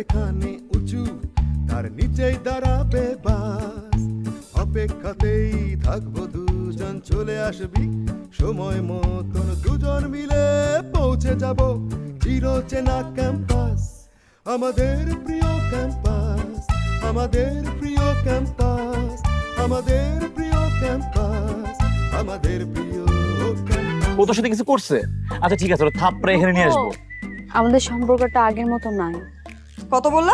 এখানে উঁচু তার নিচেই দাঁড়াবে বাস। অপেক্ষাতেই থাকব দুজন চলে আসবি। সময় মতন দুজন মিলে পৌঁছে যাব। চির চেনা ক্যাম্পাস আমাদের প্রিয় ক্যাম্পাস আমাদের প্রিয় ক্যাম্পাস আমাদের প্রিয় ক্যাম্পাস আমাদের প্রিয় ও তোর সাথে কিছু করছে? আচ্ছা ঠিক আছে থাপড়ে এখানে নিয়ে আসব। আমাদের সম্পর্কটা আগের মতো নাই। কত বললা?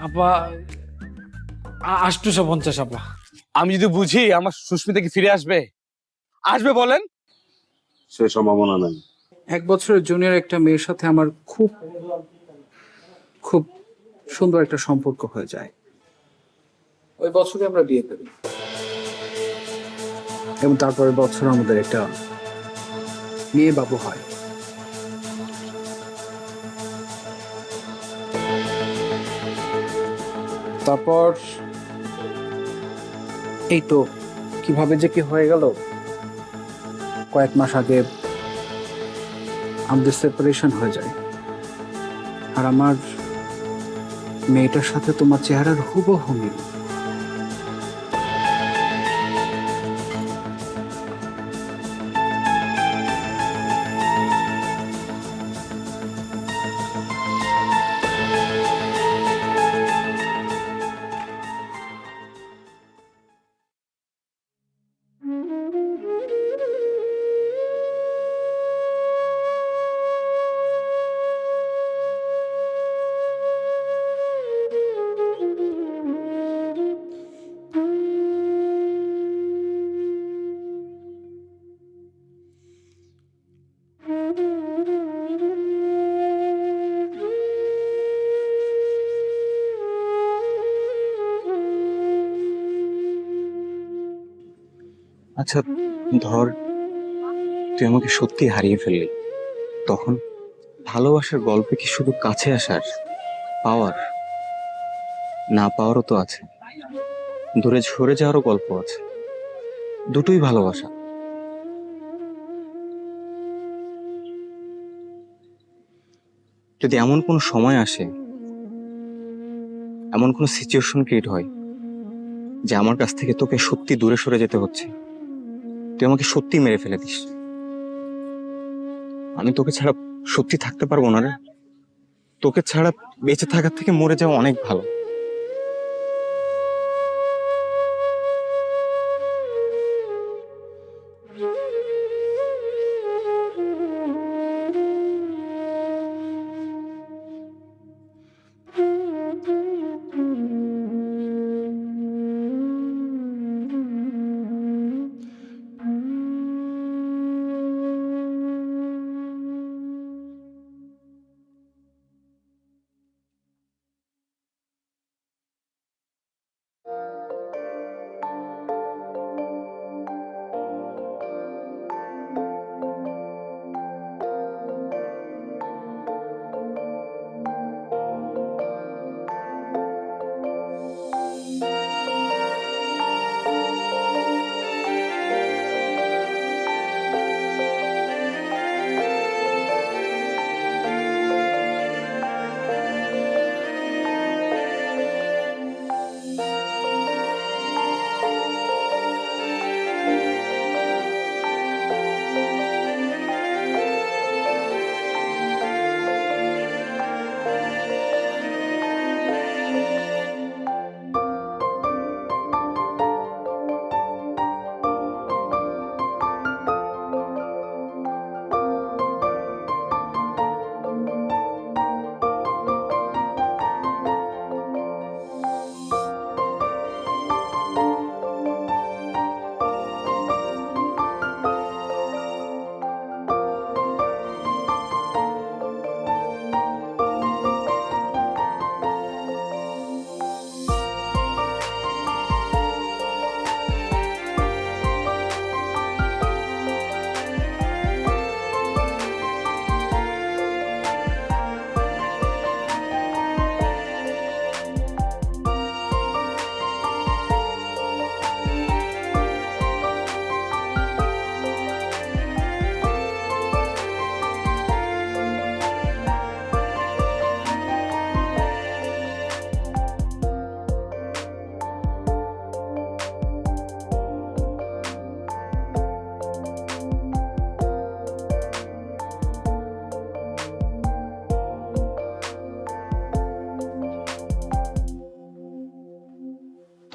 আপা আ- আটশোশো পঞ্চাশ আপা। আমি যদি বুঝি আমার সুস্মিতা কি ফিরে আসবে? আসবে বলেন। সে সম্ভাবনা নাই। এক বছরের জুনিয়র একটা মেয়ের সাথে আমার খুব খুব সুন্দর একটা সম্পর্ক হয়ে যায়। ওই বছরে আমরা বিয়ে করি। এবং তারপরের বছর আমাদের একটা মেয়ে বাবু হয়। তারপর এই তো, কীভাবে যে কি হয়ে গেল? কয়েক মাস আগে আমাদের সেপারেশন হয়ে যায়। আর আমার মেয়েটার সাথে তোমার চেহারার হুবহু মিল। আচ্ছা ধর, তুই আমাকে সত্যি হারিয়ে ফেললি। তখন ভালোবাসার গল্পে কি শুধু কাছে আসার পাওয়ার? না পাওয়ারও তো আছে। দূরে ঝরে যাওয়ারও গল্প আছে। দুটোই ভালোবাসা। যদি এমন কোনো সময় আসে, এমন কোনো সিচুয়েশন ক্রিয়েট হয়, যে আমার কাছ থেকে তোকে সত্যি দূরে সরে যেতে হচ্ছে তুই আমাকে সত্যি মেরে ফেলে দিস। আমি তোকে ছাড়া সত্যি থাকতে পারব না রে। তোকে ছাড়া বেঁচে থাকার থেকে মরে যাওয়া অনেক ভালো।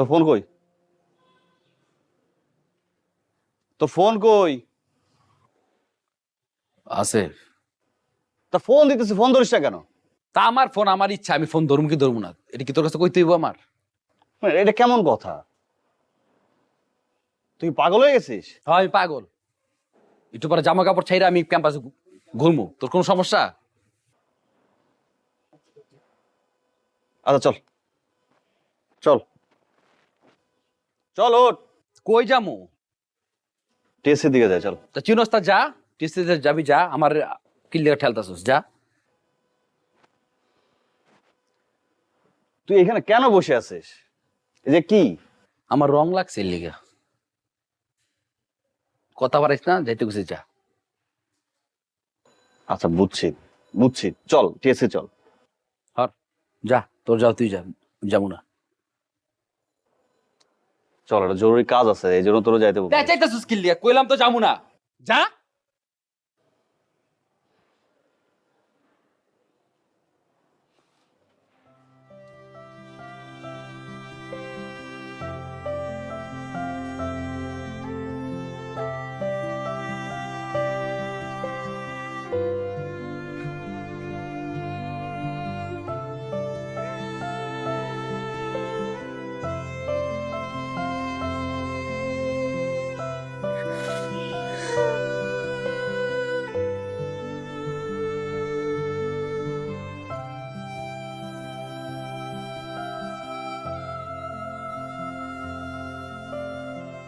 ফোন কই? তো ফোন কই? আছে তা ফোন দিতেছি ফোন ধরিস না কেন? তা আমার ফোন আমার ইচ্ছা আমি ফোন ধরুম কি ধরবো না। এটা কি তোর কাছে কইতে হইব আমার? মানে এটা কেমন কথা? তুই পাগল হয়ে গেছিস? হ্যাঁ আমি পাগল। একটু পরে জামা কাপড় ছাইরা আমি ক্যাম্পাসে ঘু- ঘুরমু। তোর কোনো সমস্যা? আচ্ছা চল। চল। চল ওঠ। কই যামু? টিএসসির দিকে যায় চল। তা চিনস্তা যা টিসিতে যাবি যা আমার কিল্লিয়া ঠেলতাছিস যা। তুই এখানে কেন বসে আছিস? এই যে কি? আমার রং লাগছে লিগা। কথা বাড়াইস না যাইতে গেছে যা। আচ্ছা বুঝছি বুঝছি। চল টিএসসি চল। হর যা তোর যাও তুই যা যাব না। চল একটা জরুরি কাজ আছে এই জন্য তোর যাইতে বলব। চাইতেছিস কিল্লিয়া কইলাম তো যাব না যা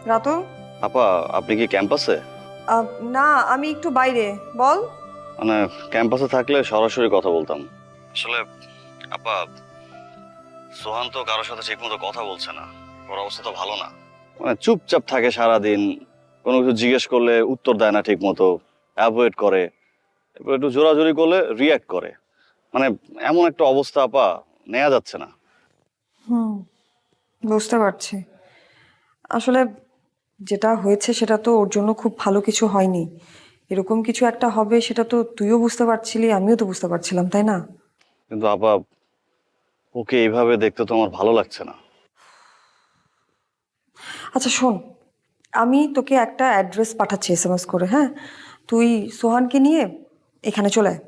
রাতো? আপা আপনি কি ক্যাম্পাসে? না আমি একটু বাইরে। বল। মানে ক্যাম্পাসে থাকলে সরাসরি কথা বলতাম। আসলে আপা সোহান তো কারোর সাথে ঠিকমতো কথা বলছে না। ওর অবস্থা তো ভালো না। মানে চুপচাপ থাকে সারা দিন কোনো কিছু জিজ্ঞেস করলে উত্তর দেয় না ঠিকমতো। অ্যাভয়েড করে। এরপর একটু জোরাজোরি করলে রিয়াক্ট করে। মানে এমন একটা অবস্থা আপা নেওয়া যাচ্ছে না। হুম বুঝতে পারছি। আসলে যেটা হয়েছে সেটা তো ওর জন্য খুব ভালো কিছু হয়নি। এরকম কিছু একটা হবে সেটা তো তুইও বুঝতে পারছিলি আমিও তো বুঝতে পারছিলাম তাই না? কিন্তু আপা ওকে এইভাবে দেখতে তো আমার ভালো লাগছে না। আচ্ছা শোন আমি তোকে একটা অ্যাড্রেস পাঠাচ্ছি এস এম এস করে হ্যাঁ? তুই সোহানকে নিয়ে এখানে চলে আয়।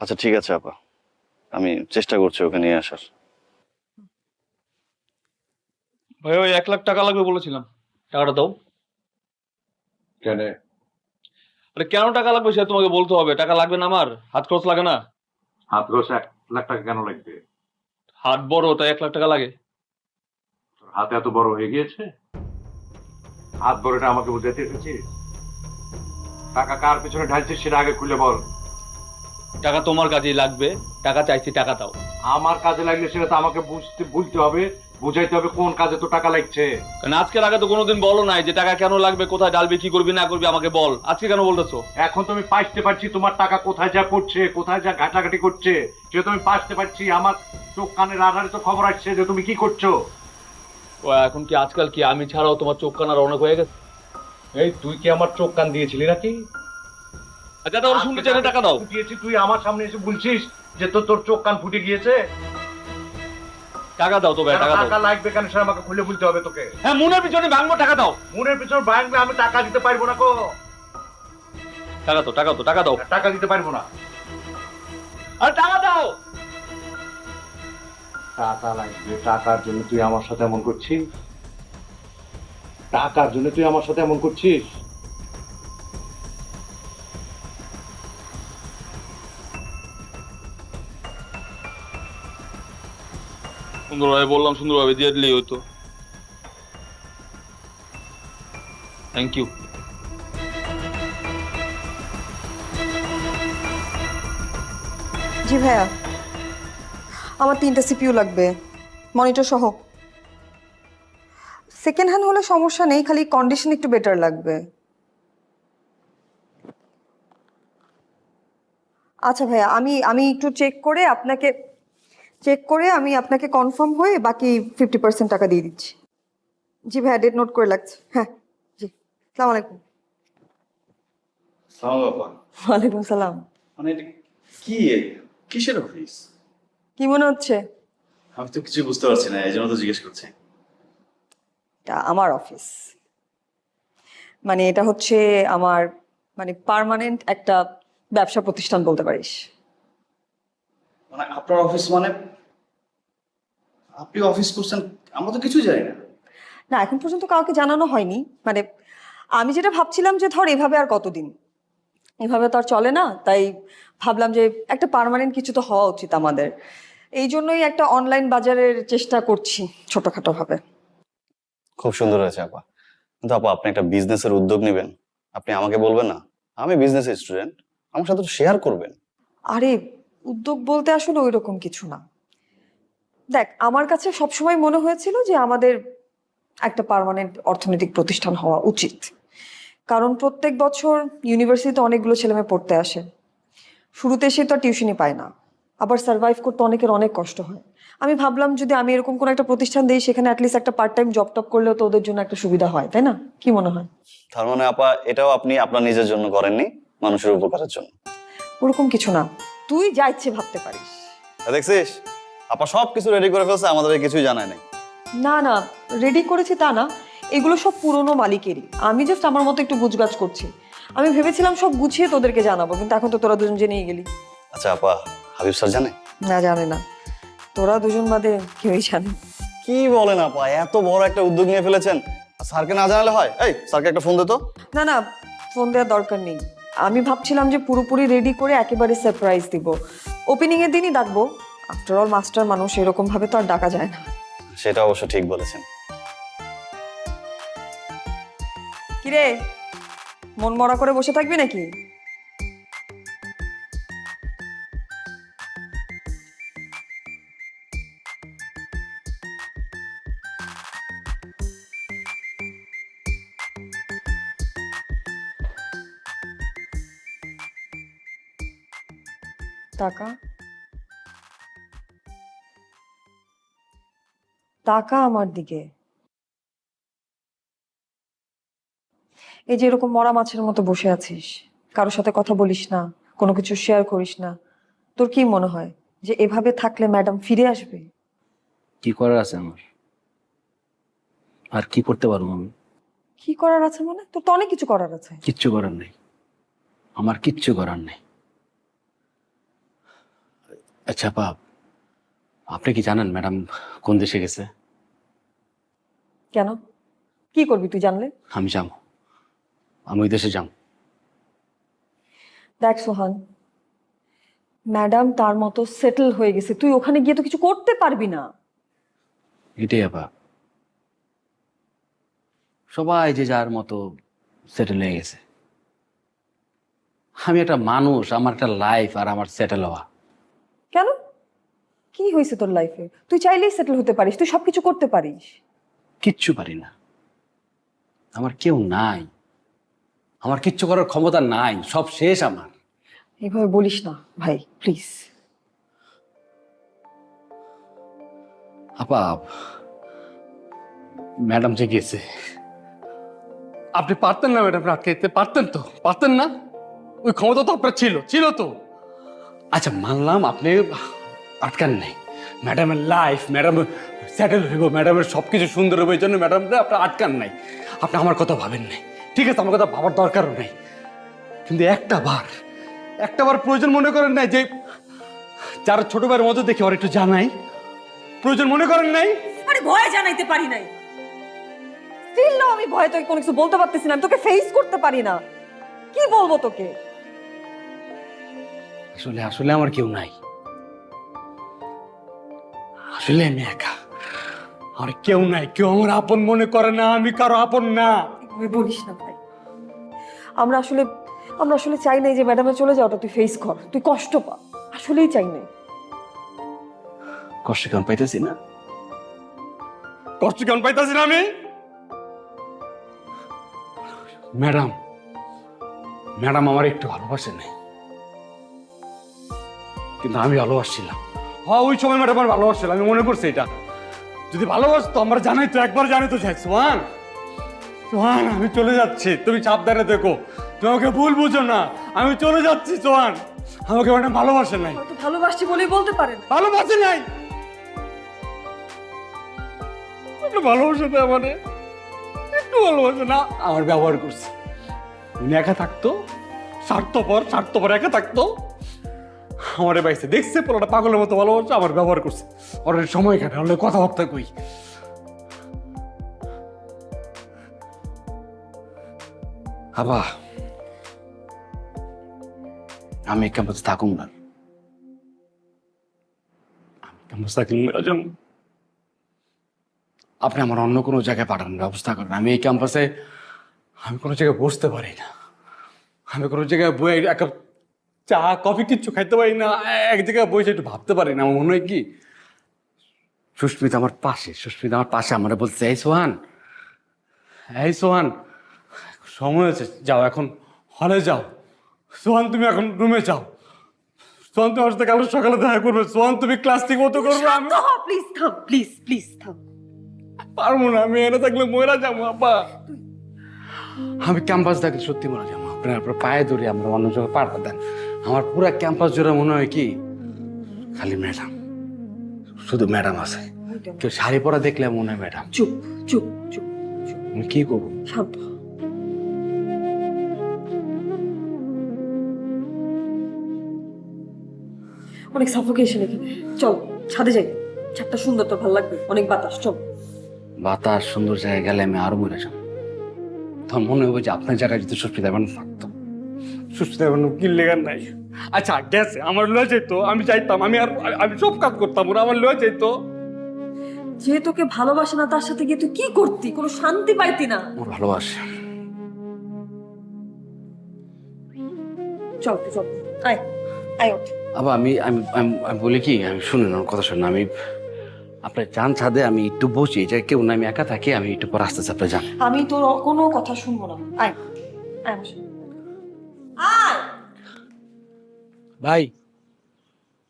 আচ্ছা ঠিক আছে আপা। আমি চেষ্টা করছি ওকে নিয়ে আসার। ভাই ওই এক লাখ টাকা লাগবে বলেছিলাম। টাকাটা দাও। কেন? আরে কেন টাকা লাগবে সেটা তোমাকে বলতে হবে? টাকা লাগবে না আমার? হাত খরচ লাগে না? হাত খরচ এক লাখ টাকা কেন লাগবে? হাত বড় তাই এক লাখ টাকা লাগে। হাত এত বড় হয়ে গিয়েছে? হাত বড়টা আমাকে বুঝাতে এসেছিস? টাকা কার পেছনে ঢালছিস সেটা আগে খুলে বল। টাকা তোমার কাজেই লাগবে টাকা চাইছি টাকা দাও। আমার কাজে লাগলে সেটা তো আমাকে বুঝতে বলতে হবে বুঝাইতে হবে কোন কাজে তো টাকা লাগছে। কারণ আজকের আগে তো কোনোদিন বলো নাই যে টাকা কেন লাগবে কোথায় ডালবে কি করবি না করবি আমাকে বল। আজকে কেন বলতেছো? এখন তুমি পাইতে পারছি তোমার টাকা কোথায় যা পড়ছে কোথায় যা ঘাটাঘাটি করছে। সে তুমি পাইতে পারছি আমার চোখ কানের আধারে তো খবর আসছে যে তুমি কি করছ। ও এখন কি আজকাল কি আমি ছাড়াও তোমার চোখ কানার অনেক হয়ে গেছে? এই তুই কি আমার চোখ কান দিয়েছিলি নাকি? আচ্ছা তাহলে শুনতে চাইলে টাকা দাও। ফুটিয়েছি তুই আমার সামনে এসে বলছিস যে তোর তোর চোখ কান ফুটে গিয়েছে? টাকা দাও তো ভাই টাকা টাকা লাগবে কেন সেটা আমাকে খুলে বলতে হবে তোকে। হ্যাঁ মনের পিছনে ভাঙবো টাকা দাও। মনের পিছনে ভাঙবে আমি টাকা দিতে পারব না কো। টাকা তো টাকা তো টাকা দাও। টাকা দিতে পারব না। আর টাকা দাও। টাকা লাগবে টাকার জন্য তুই আমার সাথে এমন করছিস? টাকার জন্য তুই আমার সাথে এমন করছিস? সুন্দরভাবে বললাম, সুন্দরভাবে দিয়ে দিলেই হইতো। থ্যাংক ইউ জি ভাইয়া, আমার তিনটা সিপিইউ লাগবে, মনিটর সহ। সেকেন্ড হ্যান্ড হলে সমস্যা নেই, খালি কন্ডিশন একটু বেটার লাগবে। আচ্ছা ভাইয়া, আমি আমি একটু চেক করে আপনাকে চেক করে আমি আপনাকে কনফার্ম হয়ে বাকি ফিফটি পার্সেন্ট টাকা দিয়ে দিচ্ছি। জি ভাইয়া ডেট নোট করে লাগছে। হ্যাঁ জি। সালাম আলাইকুম। ওয়ালাইকুম সালাম মানে এটা কি? কিসের অফিস কি মনে হচ্ছে? আমি তো কিছু বুঝতে পারছি না এই জন্য তো জিজ্ঞেস করছি। এটা আমার অফিস মানে এটা হচ্ছে আমার মানে পার্মানেন্ট একটা ব্যবসা প্রতিষ্ঠান বলতে পারিস। মানে আপনার অফিস মানে আপনি অফিস করছেন আমরা তো কিছুই জানি না। না এখন পর্যন্ত কাউকে জানানো হয়নি। মানে আমি যেটা ভাবছিলাম যে ধর এভাবে আর কতদিন? এভাবে তো আর চলে না তাই ভাবলাম যে একটা পার্মানেন্ট কিছু তো হওয়া উচিত আমাদের। এই জন্যই একটা অনলাইন বাজারের চেষ্টা করছি ছোটখাটো ভাবে খুব সুন্দর হয়েছে আপা। কিন্তু আপা আপনি একটা বিজনেসের উদ্যোগ নেবেন। আপনি আমাকে বলবেন না আমি বিজনেস স্টুডেন্ট আমার সাথে শেয়ার করবেন। আরে উদ্যোগ বলতে আসলে ওই রকম কিছু না। দেখ আমার কাছে সবসময় মনে হয়েছিল যে আমাদের একটা পার্মানেন্ট অর্থনৈতিক প্রতিষ্ঠান হওয়া উচিত। কারণ প্রত্যেক বছর ইউনিভার্সিটিতে অনেকগুলো ছেলেমেয়ে পড়তে আসে। শুরুতে সে তো টিউশনই পায় না। আবার সার্ভাইভ করতে অনেকের অনেক কষ্ট হয়। আমি ভাবলাম যদি আমি এরকম কোনো একটা প্রতিষ্ঠান দিই সেখানে অ্যাটলিস্ট একটা পার্ট টাইম জব টপ করলেও তো ওদের জন্য একটা সুবিধা হয় তাই না? কি মনে হয়? তার মানে আপা এটাও আপনি আপনার নিজের জন্য করেননি মানুষের উপকারের জন্য? ওরকম কিছু না। তুই যা ইচ্ছে ভাবতে পারিস। দেখছিস? আপা সব কিছু রেডি করে ফেলছে আমাদের কিছুই জানায় নাই। না না রেডি করেছি তা না এগুলো সব পুরনো মালিকেরই। আমি জাস্ট আমার মতো একটু গুছগাছ করছি। আমি ভেবেছিলাম সব গুছিয়ে তোদেরকে জানাব কিন্তু এখন তো তোরা দুজন জেনেই গেলি। আচ্ছা আপা হাবিব স্যার জানে? না জানে না। তোরা দুজন বাদে কেউই জানে কি বলেন আপা এত বড় একটা উদ্যোগ নিয়ে ফেলেছেন। স্যারকে না জানালে হয়? এই স্যারকে একটা ফোন দে তো। না না ফোন দেওয়ার দরকার নেই। আমি ভাবছিলাম যে পুরোপুরি রেডি করে একেবারে সারপ্রাইজ দিব। ওপেনিং এর দিনই ডাকবো। আফটার অল মাস্টার মানুষ এরকম ভাবে তো আর ডাকা যায় না। সেটা অবশ্য ঠিক বলেছেন। কিরে মন মরা করে বসে থাকবি নাকি? টাকা? টাকা আমার দিকে। এই যে এরকম মরা মাছের মতো বসে আছিস কারোর সাথে কথা বলিস না কোনো কিছু শেয়ার করিস না তোর কি মনে হয় যে এভাবে থাকলে ম্যাডাম ফিরে আসবে? কি করার আছে আমার? আর কি করতে পারব আমি? কি করার আছে মানে? তোর তো অনেক কিছু করার আছে। কিচ্ছু করার নেই। আমার কিচ্ছু করার নেই। আচ্ছা বাপ আপনি কি জানেন ম্যাডাম কোন দেশে গেছে? কেন? কি করবি তুই জানলে? আমি যাব আমি ওই দেশে যাব দেখ সোহান ম্যাডাম তার মতো সেটেল হয়ে গেছে। তুই ওখানে গিয়ে তো কিছু করতে পারবি না। এটাই আপা সবাই যে যার মতো সেটেল হয়ে গেছে। আমি একটা মানুষ আমার একটা লাইফ আর আমার সেটেল হওয়া। কি হয়েছে তোর লাইফে তুই চাইলেই সেটেল হতে পারিস তুই সবকিছু করতে পারিস। কিচ্ছু পারি না। আমার কেউ নাই। আমার কিচ্ছু করার ক্ষমতা নাই সব শেষ আমার। এইভাবে বলিস না ভাই প্লিজ আপা ম্যাডাম যে গেছে আপনি পারতেন না ম্যাডাম আটকে দিতে পারতেন তো পারতেন না? ওই ক্ষমতা তো আপনার ছিল ছিল তো। আচ্ছা মানলাম আপনি আটকান নাই। ম্যাডামের লাইফ ম্যাডাম সেটেল হইব ম্যাডামের সব কিছু সুন্দর হবে এই জন্য ম্যাডামরা আপনার আটকান নাই। আপনি আমার কথা ভাবেন নাই। ঠিক আছে আমার কথা ভাবার দরকারও নেই। কিন্তু একটা বার একটা বার প্রয়োজন মনে করেন নাই যে যার ছোট ভাইয়ের মতো দেখে ওর একটু জানাই। প্রয়োজন মনে করেন নাই? আরে ভয় জানাইতে পারি নাই। স্টিল না আমি ভয়ে তোকে কোনো কিছু বলতে পারতেছি না আমি তোকে ফেস করতে পারি না। কি বলব তোকে? আসলে আসলে আমার কেউ নাই। আসলে আমি একা। আমার কেউ নাই কেউ আমার আপন মনে করে না আমি কারও আপন না। এভাবে বলিস না ভাই। আমরা আসলে আমরা আসলে চাই নাই যে ম্যাডামে চলে যাওয়াটা তুই ফেস কর তুই কষ্ট পা। আসলেই চাই নাই। কষ্ট কেমন পাইতেছি না? কষ্ট কেমন পাইতাছি না আমি? ম্যাডাম ম্যাডাম আমার একটু ভালোবাসে নাই। কিন্তু আমি ভালোবাসছিলাম। হ্যাঁ ওই সময় ম্যাডাম আমার ভালোবাসছিল আমি মনে করছি এটা। যদি ভালোবাসতো আমার জানাই তো একবার জানাই তো যাই সোহান সোহান আমি চলে যাচ্ছি তুমি সাবধানে দেখো। তুমি আমাকে ভুল বুঝো না আমি চলে যাচ্ছি সোহান। আমাকে ম্যাডাম ভালোবাসে নাই। হয়তো ভালোবাসছি বলেই বলতে পারে না ভালোবাসে নাই! ম্যাডাম ভালোবাসে না আমারে ভালোবাসে না আমার ব্যবহার করছে। উনি একা থাকতো স্বার্থপর স্বার্থপর একা থাকতো। আমারে বাইসে দেখছে পোলাটা পাগলের মতো ভালোবাসে আমার ব্যবহার করছে। ওর সময় কাটে লগে কথাবার্তা কই। আবা, আমি ক্যাম্পাসে থাকুম না। থাকলে আপনি আমার অন্য কোনো জায়গায় পাঠানোর ব্যবস্থা করেন। আমি এই ক্যাম্পাসে, আমি কোনো জায়গায় বসতে পারি না। আমি কোনো জায়গায় বই, এক চা কফি কিচ্ছু খাইতে পারি না। এক জায়গায় বসে একটু ভাবতে পারি না আমার মনে হয় কি? সুস্মিতা আমার পাশে সুস্মিতা আমার পাশে আমার বলছে এই সোহান এই সোহান সময় হয়েছে যাও এখন হলে যাও। সোহান তুমি এখন রুমে যাও। সোহান তুমি সাথে কাল সকালে দেখা করবে। সোহান তুমি ক্লাস ঠিক মতো করবে আমি প্লিজ থাম প্লিজ প্লিজ থাম। পারব না আমি এনে থাকলে ময়রা যাব আপা। আমি ক্যাম্পাস থাকলে সত্যি মরে যাব আপনার আপনার পায়ে ধরে আমরা অন্য জায়গায় পাড়া দেন আমার পুরো ক্যাম্পাস জুড়ে মনে হয় কি খালি ম্যাডাম। শুধু ম্যাডাম আছে। কেউ শাড়ি পরা দেখলে মনে হয় ম্যাডাম। চুপ চুপ চুপ আমি কি করব? শান্ত অনেক সাফোকেশন এখানে। চল ছাদে যাই। ছাদটা সুন্দর তো ভালো লাগবে। অনেক বাতাস চল। বাতাস সুন্দর জায়গায় গেলে আমি আরও মরে যাব। তখন মনে হবে যে আপনার জায়গায় যদি সুস্মিতা বানু সুস্মিতা বানু কি লেগার নাই। আচ্ছা গেছে আমার লয়ে যেত আমি চাইতাম আমি আর আমি সব কাজ করতাম ওরা আমার লয়ে যেত যে তোকে ভালোবাসে না তার সাথে গিয়ে তুই কি করতি? কোনো শান্তি পাইতি না। ওর ভালোবাসে। চল তুই চল। আয় আয় ওঠ। আবার আমি আমি আমি- আমি বলি কি আমি শুনুন আমার কথা শুনুন আমি আপনার চান ছাদে আমি একটু বসি যে কেউ না আমি একা থাকি আমি একটু পর আসতে আপনি যান। আমি তোর কোনো কথা শুনব না। আয় আয় আমার সাথে। ভাই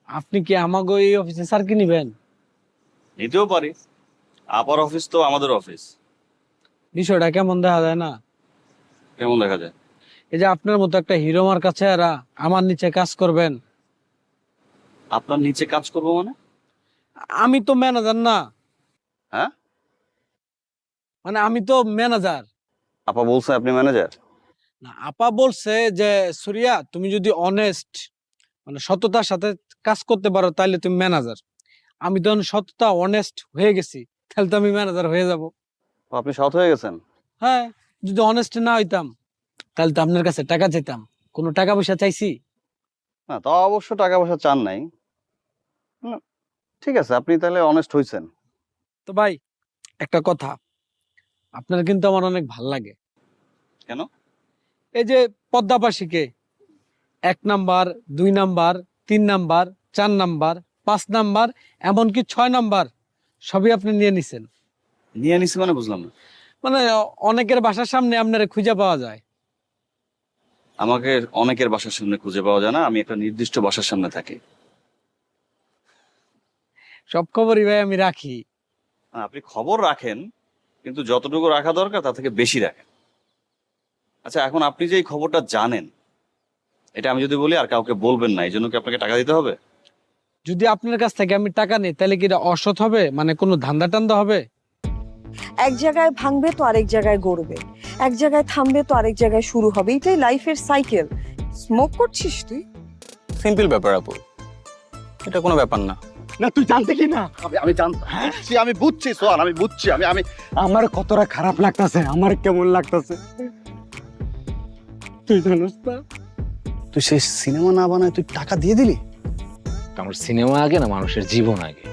আপনি কি আমাকে এই অফিসে স্যার কি নিবেন? নিতেও পারি। আপার অফিস তো আমাদের অফিস। বিষয়টা কেমন দেখা যায় না? কেমন দেখা যায়? এই যে আপনার মতো একটা হিরো মার কাছে এরা আমার নিচে কাজ করবেন। আপনার নিচে কাজ করব মানে? আমি তো ম্যানেজার না। হ্যাঁ? মানে আমি তো ম্যানেজার আপা বলছে আপনি ম্যানেজার না আপা বলছে যে সুরিয়া তুমি যদি অনেস্ট মানে সততার সাথে কাজ করতে পারো তাহলে তুমি ম্যানেজার আমি তখন সততা অনেস্ট হয়ে গেছি তাহলে তো আমি ম্যানেজার হয়ে যাব। আপনি সৎ হয়ে গেছেন? হ্যাঁ যদি অনেস্ট না হইতাম তাহলে তো আপনার কাছে টাকা চাইতাম। কোনো টাকা পয়সা চাইছি? না তা অবশ্য টাকা পয়সা চান নাই। ঠিক আছে আপনি তাহলে অনেস্ট হয়েছেন তো ভাই একটা কথা। আপনার কিন্তু আমার অনেক ভালো লাগে। কেন? এই যে পদ্মাবাসীকে এক নাম্বার দুই নাম্বার তিন নাম্বার চার নাম্বার পাঁচ নাম্বার এমনকি ছয় নাম্বার সবই আপনি নিয়ে নিছেন। নিয়ে নিছি মানে বুঝলাম না। মানে অনেকের বাসার সামনে আপনার খুঁজে পাওয়া যায়। আমাকে অনেকের বাসার সামনে খুঁজে পাওয়া যায় না আমি একটা নির্দিষ্ট বাসার সামনে থাকি। সব খবরই ভাই আমি রাখি। আপনি খবর রাখেন কিন্তু যতটুকু রাখা দরকার তার থেকে বেশি রাখেন। আচ্ছা এখন আপনি যে এই খবরটা জানেন এটা আমি যদি বলি আর কাউকে বলবেন না এই জন্য কি আপনাকে টাকা দিতে হবে? যদি আপনার কাছ থেকে আমি টাকা নিই তাহলে কি এটা অসৎ হবে? মানে কোনো ধান্দা টান্দা হবে? এক জায়গায় ভাঙবে তো আরেক জায়গায় গড়বে এক জায়গায় থামবে তো আরেক জায়গায় শুরু হবে এটাই লাইফের সাইকেল। স্মোক করছিস তুই? সিম্পল ব্যাপার আপু এটা কোনো ব্যাপার না। না তুই জানতে কি না? আমি আমি জানতাম বুঝছি, আমি বুঝছি সোহান আমি বুঝছি আমি আমি আমার কতটা খারাপ লাগতাছে আমার কেমন লাগতাছে? তুই জানিস না? তুই সেই সিনেমা না বানায় তুই টাকা দিয়ে দিলি? আমার সিনেমা আগে না মানুষের জীবন আগে?